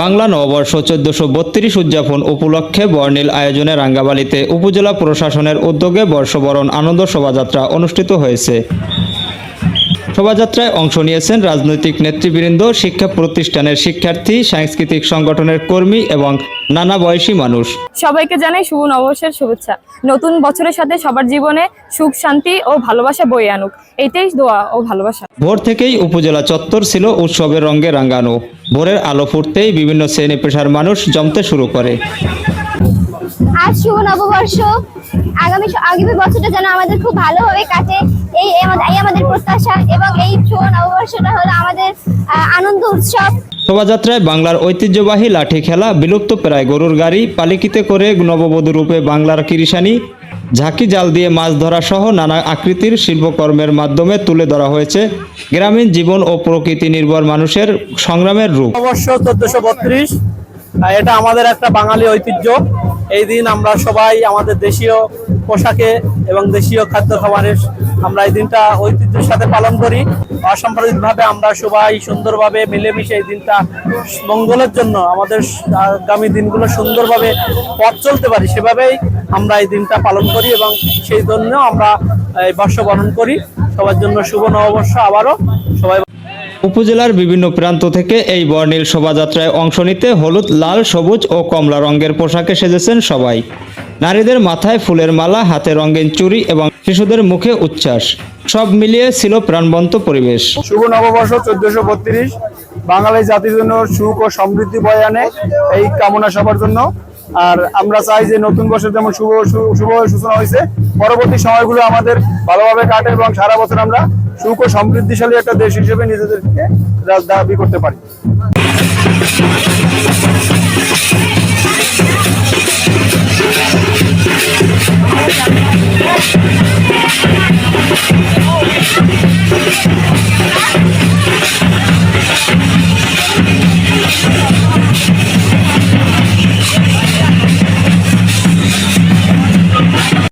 বাংলা নববর্ষ চোদ্দশো বত্রিশ উদযাপন উপলক্ষে বর্ণিল আয়োজনে রাঙ্গাবালিতে উপজেলা প্রশাসনের উদ্যোগে বর্ষবরণ আনন্দ শোভাযাত্রা অনুষ্ঠিত হয়েছে। শোভাযাত্রায় অংশ নিয়েছেন রাজনৈতিক নেতৃবৃন্দ শিক্ষা প্রতিষ্ঠানের শিক্ষার্থী সাংস্কৃতিক সংগঠনের কর্মী এবং নানা বয়সী মানুষ। সবাইকে জানাই শুভ নববর্ষের শুভেচ্ছা। নতুন বছরের সাথে সবার জীবনে সুখ শান্তি ও ভালোবাসা বয়ে আনুক। এইটাই দোয়া ও ভালোবাসা। ভোর থেকেই উপজেলা চত্বর ছিল উৎসবের রঙে রাঙ্গানো ভোরের আলো ফুটতেই বিভিন্ন শ্রেণি পেশার মানুষ জমতে শুরু করে। আজ শুভ নববর্ষ। আগামী আগামী বছরটা যেন আমাদের খুব ভালোভাবে কাটে। এই আমাদের এই আমাদের প্রত্যাশা এবং এই শুভ নববর্ষটা হলো আমাদের আনন্দ উৎসব। শোভাযাত্রায় বাংলার ঐতিহ্যবাহী লাঠি খেলা বিলুপ্ত প্রায় গরুর গাড়ি পালিকিতে করে নববধূ রূপে বাংলার কিরিশানি ঝাঁকি জাল দিয়ে মাছ ধরা সহ নানা আকৃতির শিল্পকর্মের মাধ্যমে তুলে ধরা হয়েছে গ্রামীণ জীবন ও প্রকৃতি নির্ভর মানুষের সংগ্রামের রূপ। অবশ্য চোদ্দশো বত্রিশ এটা আমাদের একটা বাঙালি ঐতিহ্য। এই দিন আমরা সবাই আমাদের দেশীয় পোশাকে এবং দেশীয় খাদ্য খাবারের আমরা এই দিনটা ঐতিহ্যের সাথে পালন করি। অসাম্প্রদায়িকভাবে আমরা সবাই সুন্দরভাবে মিলেমিশে এই দিনটা মঙ্গলের জন্য আমাদের আগামী দিনগুলো সুন্দরভাবে পথ চলতে পারি। সেভাবেই আমরা এই দিনটা পালন করি এবং সেই জন্য আমরা এই বর্ষবরণ করি। সবার জন্য শুভ নববর্ষ আবারও। সবাই উপজেলার বিভিন্ন প্রান্ত থেকে এই বর্ণিল শোভাযাত্রায় অংশ নিতে হলুদ, লাল, সবুজ ও কমলা রঙের পোশাকে সেজেছেন সবাই। নারীদের মাথায় ফুলের মালা, হাতে রঙিন চুরি এবং শিশুদের মুখে উচ্ছ্বাস। সব মিলিয়ে ছিল প্রাণবন্ত পরিবেশ। শুভ নববর্ষ চোদ্দশো বত্রিশ। বাঙালি জাতির জন্য সুখ ও সমৃদ্ধি বয়ে আনে এই কামনা সবার জন্য। আর আমরা চাই যে নতুন বছর যেমন শুভ শুভ সূচনা হয়েছে, পরবর্তী সময়গুলো আমাদের ভালোভাবে কাটে এবং সারা বছর আমরা সুখ ও সমৃদ্ধিশালী একটা দেশ হিসেবে নিজেদেরকে দাবি করতে পারি।